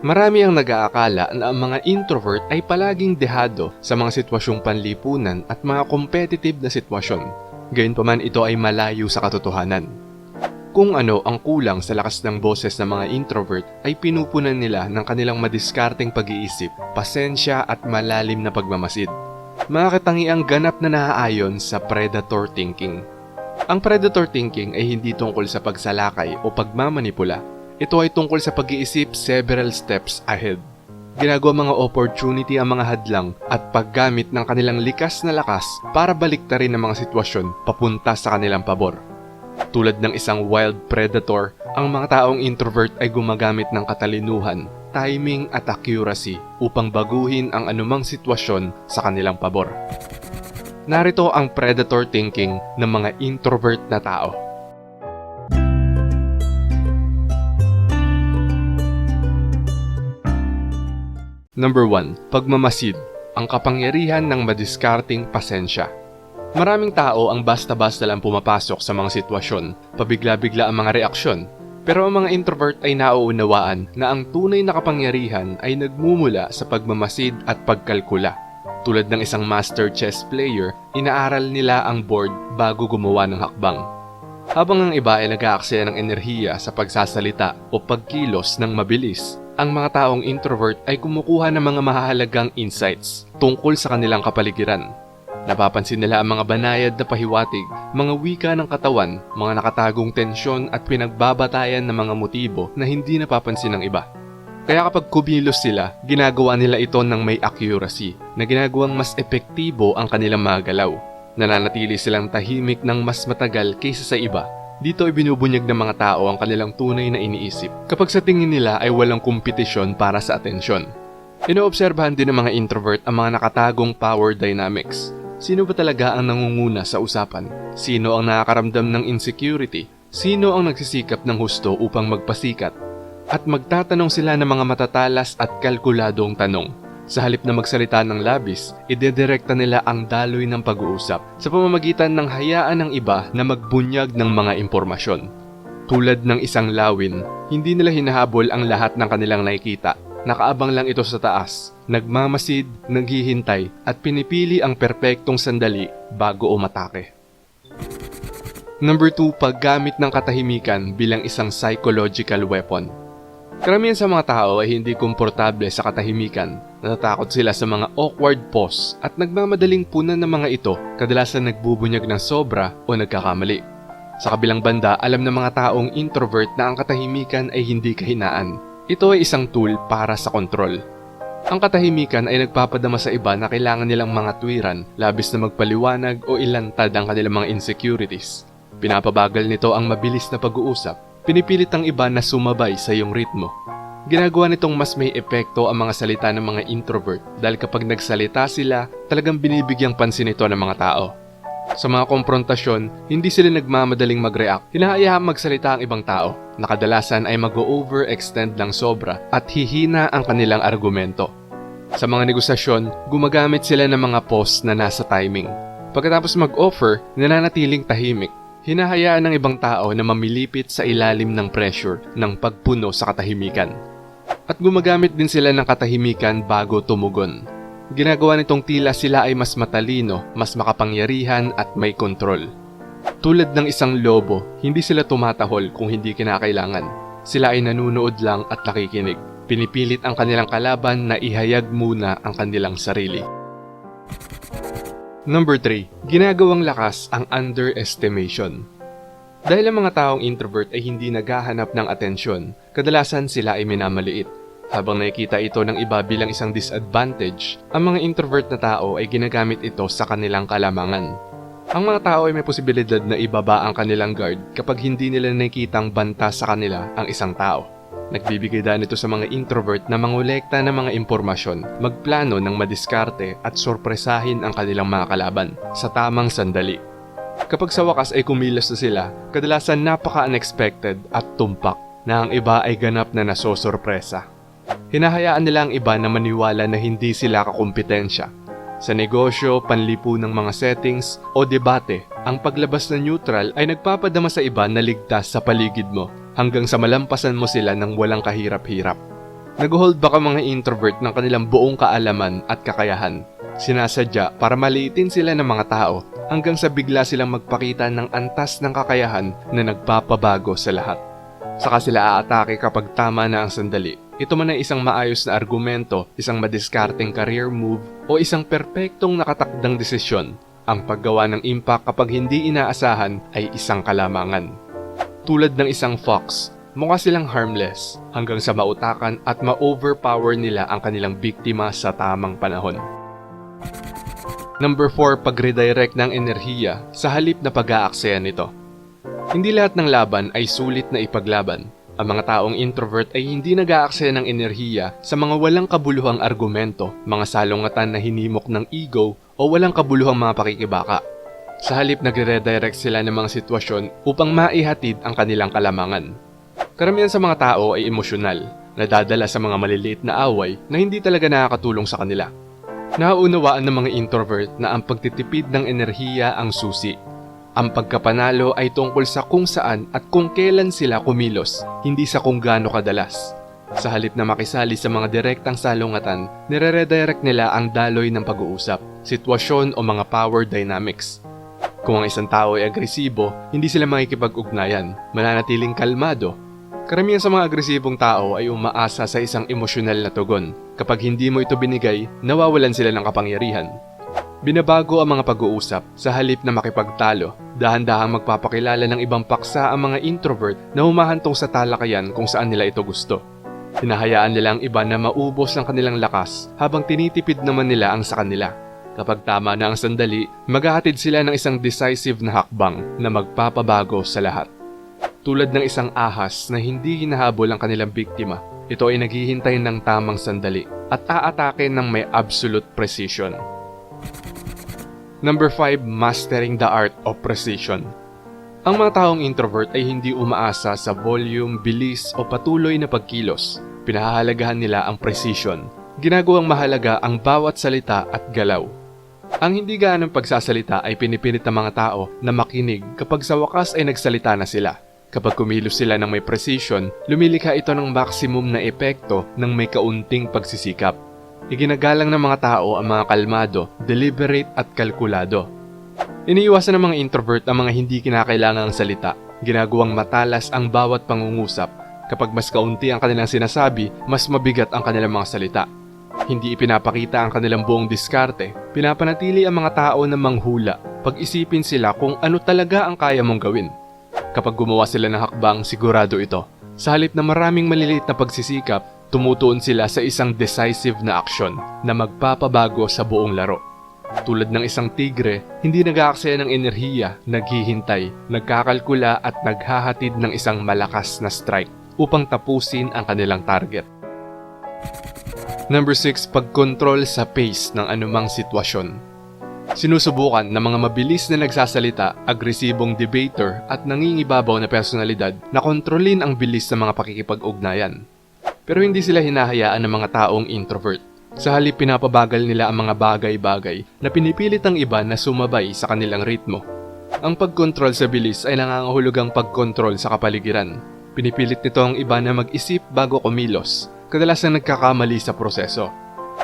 Marami ang nag-aakala na ang mga introvert ay palaging dehado sa mga sitwasyong panlipunan at mga competitive na sitwasyon. Gayunpaman ito ay malayo sa katotohanan. Kung ano ang kulang sa lakas ng boses ng mga introvert ay pinupunan nila ng kanilang madiskarteng pag-iisip, pasensya at malalim na pagmamasid. Mga katangiang ganap na naaayon sa predator thinking. Ang predator thinking ay hindi tungkol sa pagsalakay o pagmamanipula. Ito ay tungkol sa pag-iisip several steps ahead. Ginagawa mga opportunity ang mga hadlang at paggamit ng kanilang likas na lakas para baliktarin ang mga sitwasyon papunta sa kanilang pabor. Tulad ng isang wild predator, ang mga taong introvert ay gumagamit ng katalinuhan, timing at accuracy upang baguhin ang anumang sitwasyon sa kanilang pabor. Narito ang predator thinking ng mga introvert na tao. Number 1. Pagmamasid, ang kapangyarihan ng madiskarting pasensya. Maraming tao ang basta-basta lang pumapasok sa mga sitwasyon, pabigla-bigla ang mga reaksyon. Pero ang mga introvert ay nauunawaan na ang tunay na kapangyarihan ay nagmumula sa pagmamasid at pagkalkula. Tulad ng isang master chess player, inaaral nila ang board bago gumawa ng hakbang. Habang ang iba ay nag-aaksaya ng enerhiya sa pagsasalita o pagkilos ng mabilis, ang mga taong introvert ay kumukuha ng mga mahahalagang insights tungkol sa kanilang kapaligiran. Napapansin nila ang mga banayad na pahiwatig, mga wika ng katawan, mga nakatagong tensyon at pinagbabatayan ng mga motibo na hindi napapansin ng iba. Kaya kapag kumilos sila, ginagawa nila ito ng may accuracy na ginagawang mas epektibo ang kanilang mga galaw. Nananatili silang tahimik ng mas matagal kaysa sa iba. Dito ay binubunyag ng mga tao ang kanilang tunay na iniisip kapag sa tingin nila ay walang kompetisyon para sa atensyon. Inoobserbahan din ng mga introvert ang mga nakatagong power dynamics. Sino ba talaga ang nangunguna sa usapan? Sino ang nakakaramdam ng insecurity? Sino ang nagsisikap ng husto upang magpasikat? At magtatanong sila ng mga matatalas at kalkuladong tanong. Sa halip na magsalita ng labis, idedirekta nila ang daloy ng pag-uusap sa pamamagitan ng hayaan ng iba na magbunyag ng mga impormasyon. Tulad ng isang lawin, hindi nila hinahabol ang lahat ng kanilang nakikita. Nakaabang lang ito sa taas, nagmamasid, naghihintay at pinipili ang perpektong sandali bago umatake. Number 2, paggamit ng katahimikan bilang isang psychological weapon. Karamihan sa mga tao ay hindi komportable sa katahimikan. Natatakot sila sa mga awkward pause at nagmamadaling punan ng mga ito kadalasan nagbubunyag ng sobra o nagkakamali. Sa kabilang banda, alam ng mga taong introvert na ang katahimikan ay hindi kahinaan. Ito ay isang tool para sa kontrol. Ang katahimikan ay nagpapadama sa iba na kailangan nilang mga tuwiran, labis na magpaliwanag o ilantad ang kanilang mga insecurities. Pinapabagal nito ang mabilis na pag-uusap Pinipilit ang iba na sumabay sa iyong ritmo. Ginagawa nitong mas may epekto ang mga salita ng mga introvert dahil kapag nagsalita sila, talagang binibigyang pansin ito ng mga tao. Sa mga konfrontasyon, hindi sila nagmamadaling mag-react. Hinahayaan magsalita ang ibang tao na kadalasan ay mag-overextend ng sobra at hihina ang kanilang argumento. Sa mga negosasyon, gumagamit sila ng mga pause na nasa timing. Pagkatapos mag-offer, nananatiling tahimik Hinahayaan ng ibang tao na mamilipit sa ilalim ng pressure ng pagpuno sa katahimikan. At gumagamit din sila ng katahimikan bago tumugon. Ginagawa nitong tila sila ay mas matalino, mas makapangyarihan at may kontrol. Tulad ng isang lobo, hindi sila tumatahol kung hindi kinakailangan. Sila ay nanunood lang at nakikinig. Pinipilit ang kanilang kalaban na ihayag muna ang kanilang sarili. Number 3. Ginagawang lakas ang underestimation. Dahil ang mga taong introvert ay hindi naghahanap ng atensyon, kadalasan sila ay minamaliit. Habang nakikita ito ng iba bilang isang disadvantage, ang mga introvert na tao ay ginagamit ito sa kanilang kalamangan. Ang mga tao ay may posibilidad na ibaba ang kanilang guard kapag hindi nila nakikitang banta sa kanila ang isang tao. Nagbibigay daan ito sa mga introvert na mangolekta ng mga impormasyon, magplano ng madiskarte at sorpresahin ang kanilang mga kalaban sa tamang sandali. Kapag sa wakas ay kumilos na sila, kadalasan napaka-unexpected at tumpak na ang iba ay ganap na nasosorpresa. Hinahayaan nila ang iba na maniwala na hindi sila kakumpetensya. Sa negosyo, panlipu ng mga settings o debate, ang paglabas na neutral ay nagpapadama sa iba na ligtas sa paligid mo hanggang sa malampasan mo sila ng walang kahirap-hirap. Nag-hold back ang mga introvert ng kanilang buong kaalaman at kakayahan. Sinasadya para maliitin sila ng mga tao hanggang sa bigla silang magpakita ng antas ng kakayahan na nagpapabago sa lahat. Saka sila aatake kapag tama na ang sandali. Ito man ay isang maayos na argumento, isang madiskarteng career move, o isang perpektong nakatakdang desisyon. Ang paggawa ng impact kapag hindi inaasahan ay isang kalamangan. Tulad ng isang fox, mukha silang harmless hanggang sa mautakan at ma-overpower nila ang kanilang biktima sa tamang panahon. Number 4, pag-redirect ng enerhiya sa halip na pag-aaksaya nito. Hindi lahat ng laban ay sulit na ipaglaban. Ang mga taong introvert ay hindi nag-aaksaya ng enerhiya sa mga walang kabuluhang argumento, mga salungatan na hinimok ng ego o walang kabuluhang mga pakikibaka. Sa halip nagre-redirect sila ng mga sitwasyon upang maihatid ang kanilang kalamangan. Karamihan sa mga tao ay emosyonal, nadadala sa mga maliliit na away na hindi talaga nakakatulong sa kanila. Nauunawaan ng mga introvert na ang pagtitipid ng enerhiya ang susi. Ang pagkapanalo ay tungkol sa kung saan at kung kailan sila kumilos, hindi sa kung gaano kadalas. Sa halip na makisali sa mga direktang salungatan, nire-redirect nila ang daloy ng pag-uusap, sitwasyon o mga power dynamics. Kung ang isang tao ay agresibo, hindi sila makikipag-ugnayan, mananatiling kalmado. Karamihan sa mga agresibong tao ay umaasa sa isang emosyonal na tugon. Kapag hindi mo ito binigay, nawawalan sila ng kapangyarihan. Binabago ang mga pag-uusap sa halip na makipagtalo. Dahan-dahang magpapakilala ng ibang paksa ang mga introvert na humahantong sa talakayan kung saan nila ito gusto. Hinahayaan nila ang iba na maubos ang kanilang lakas habang tinitipid naman nila ang sa kanila. Kapag tama na ang sandali, maghahatid sila ng isang decisive na hakbang na magpapabago sa lahat. Tulad ng isang ahas na hindi hinahabol ang kanilang biktima, ito ay naghihintay ng tamang sandali at aatake ng may absolute precision. Number 5, mastering the art of precision. Ang mga taong introvert ay hindi umaasa sa volume, bilis o patuloy na pagkilos. Pinahahalagahan nila ang precision. Ginagawang mahalaga ang bawat salita at galaw. Ang hindi gaanong pagsasalita ay pinipilit ng mga tao na makinig kapag sa wakas ay nagsalita na sila. Kapag kumilos sila ng may precision, lumilikha ito ng maximum na epekto ng may kaunting pagsisikap. Iginagalang ng mga tao ang mga kalmado, deliberate at kalkulado. Iniiwasan ng mga introvert ang mga hindi kinakailangang salita. Ginagawang matalas ang bawat pangungusap. Kapag mas kaunti ang kanilang sinasabi, mas mabigat ang kanilang mga salita. Hindi ipinapakita ang kanilang buong diskarte. Pinapanatili ang mga tao na manghula. Pag-isipin sila kung ano talaga ang kaya mong gawin. Kapag gumawa sila ng hakbang, sigurado ito. Sa halip na maraming maliliit na pagsisikap, tumutuon sila sa isang decisive na aksyon na magpapabago sa buong laro. Tulad ng isang tigre, hindi nag-aaksaya ng enerhiya, naghihintay, nagkakalkula at naghahatid ng isang malakas na strike upang tapusin ang kanilang target. Number 6, pagkontrol sa pace ng anumang sitwasyon. Sinusubukan ng mga mabilis na nagsasalita, agresibong debater at nangingibabaw na personalidad na kontrolin ang bilis sa mga pakikipag-ugnayan. Pero hindi sila hinahayaan ng mga taong introvert. Sa halip pinapabagal nila ang mga bagay-bagay na pinipilit ang iba na sumabay sa kanilang ritmo. Ang pagkontrol sa bilis ay nangangahulugang pagkontrol sa kapaligiran. Pinipilit nito ang iba na mag-isip bago kumilos, kadalasan nagkakamali sa proseso.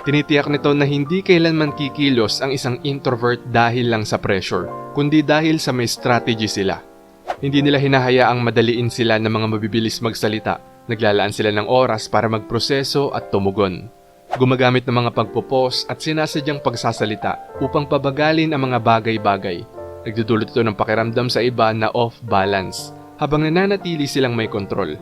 Tinitiyak nito na hindi kailanman kikilos ang isang introvert dahil lang sa pressure, kundi dahil sa may strategy sila. Hindi nila hinahayaang madaliin sila ng mga mabibilis magsalita. Naglalaan sila ng oras para magproseso at tumugon. Gumagamit ng mga pagpopos at sinasadyang pagsasalita upang pabagalin ang mga bagay-bagay. Nagdudulot ito ng pakiramdam sa iba na off-balance habang nananatili silang may kontrol.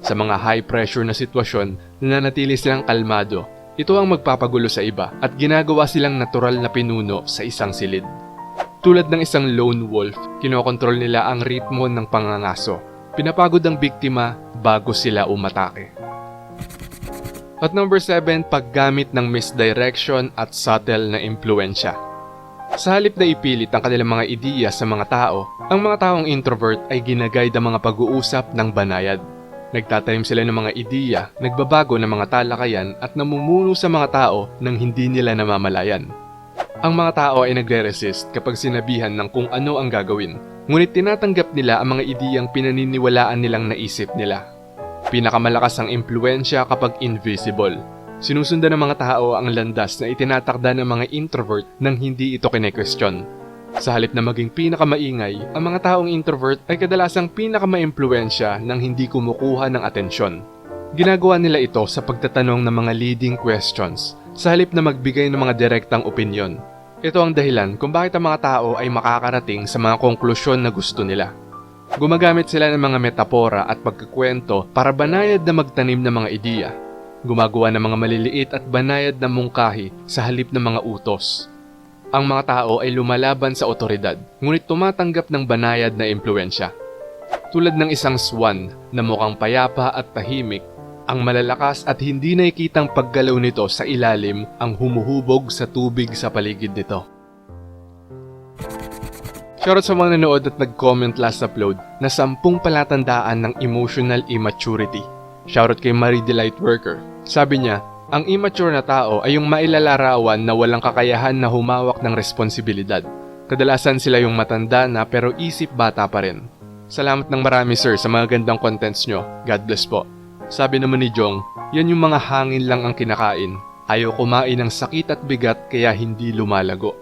Sa mga high-pressure na sitwasyon, nananatili silang kalmado ito ang magpapagulo sa iba at ginagawa silang natural na pinuno sa isang silid. Tulad ng isang lone wolf, kinokontrol nila ang ritmo ng pangangaso. Pinapagod ang biktima bago sila umatake. At number 7, paggamit ng misdirection at subtle na impluensya. Sa halip na ipilit ang kanilang mga ideya sa mga tao, ang mga taong introvert ay ginaguide ang mga pag-uusap ng banayad. Nagtatanim sila ng mga ideya, nagbabago ng mga talakayan at namumuno sa mga tao nang hindi nila namamalayan. Ang mga tao ay nagre-resist kapag sinabihan ng kung ano ang gagawin, ngunit tinatanggap nila ang mga ideyang pinaniniwalaan nilang naisip nila. Pinakamalakas ang impluensya kapag invisible. Sinusundan ng mga tao ang landas na itinatakda ng mga introvert nang hindi ito kine-question. Sa halip na maging pinakamaingay, ang mga taong introvert ay kadalasang pinakamaimpluensya nang hindi kumukuha ng atensyon. Ginagawa nila ito sa pagtatanong ng mga leading questions, sa halip na magbigay ng mga direktang opinyon. Ito ang dahilan kung bakit ang mga tao ay makakarating sa mga konklusyon na gusto nila. Gumagamit sila ng mga metapora at pagkakwento para banayad na magtanim ng mga ideya. Gumagawa ng mga maliliit at banayad na mungkahi sa halip ng mga utos. Ang mga tao ay lumalaban sa otoridad, ngunit tumatanggap ng banayad na impluensya. Tulad ng isang swan na mukhang payapa at tahimik, ang malalakas at hindi nakikitang paggalaw nito sa ilalim ang humuhubog sa tubig sa paligid nito. Shoutout sa mga nanood at nag-comment last upload na sampung palatandaan ng emotional immaturity. Shoutout kay Marie Delight Worker. Sabi niya, ang immature na tao ay yung mailalarawan na walang kakayahan na humawak ng responsibilidad. Kadalasan sila yung matanda na pero isip bata pa rin. Salamat ng marami sir sa mga gandang contents nyo. God bless po. Sabi naman ni Jong, yan yung mga hangin lang ang kinakain. Ayaw kumain ng sakit at bigat kaya hindi lumalago.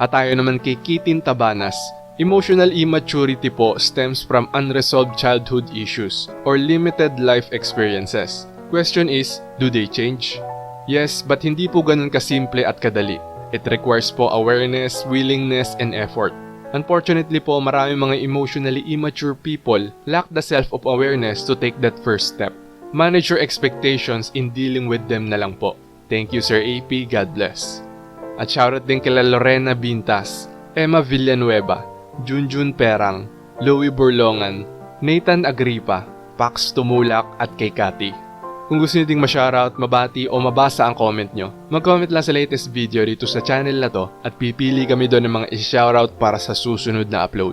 At tayo naman kay Kitin Tabanas, Emotional immaturity po stems from unresolved childhood issues or limited life experiences. Question is, do they change? Yes, but hindi po ganun kasimple at kadali. It requires po awareness, willingness, and effort. Unfortunately po, marami mga emotionally immature people lack the self of awareness to take that first step. Manage your expectations in dealing with them na lang po. Thank you Sir AP, God bless. At shoutout din kila Lorena Bintas, Emma Villanueva, Junjun Perang, Louie Burlongan, Nathan Agripa, Pax Tumulak at kay Cathy. Kung gusto niyo ding ma-shoutout, mabati o mabasa ang comment nyo, mag-comment lang sa latest video dito sa channel na to at pipili kami doon ng mga i-shoutout para sa susunod na upload.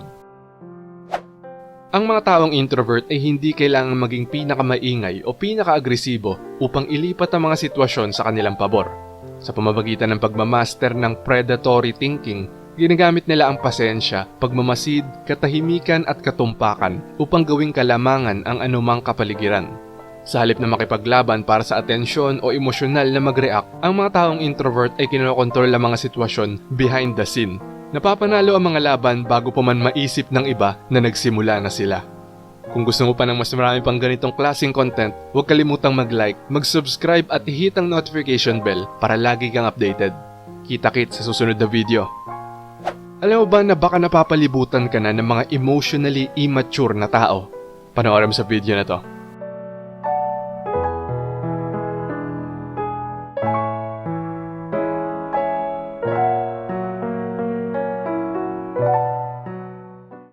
Ang mga taong introvert ay hindi kailangan maging pinakamaingay o pinaka-agresibo upang ilipat ang mga sitwasyon sa kanilang pabor. Sa pamamagitan ng pagmamaster ng predatory thinking, ginagamit nila ang pasensya, pagmamasid, katahimikan at katumpakan upang gawing kalamangan ang anumang kapaligiran. Sa halip na makipaglaban para sa atensyon o emosyonal na mag-react, ang mga taong introvert ay kinokontrol ang mga sitwasyon behind the scene. Napapanalo ang mga laban bago pa man maisip ng iba na nagsimula na sila. Kung gusto mo pa ng mas marami pang ganitong klaseng content, huwag kalimutang mag-like, mag-subscribe at i-hit ang notification bell para lagi kang updated. Kita-kit sa susunod na video. Alam mo ba na baka napapalibutan ka na ng mga emotionally immature na tao? Panoorin mo sa video na to.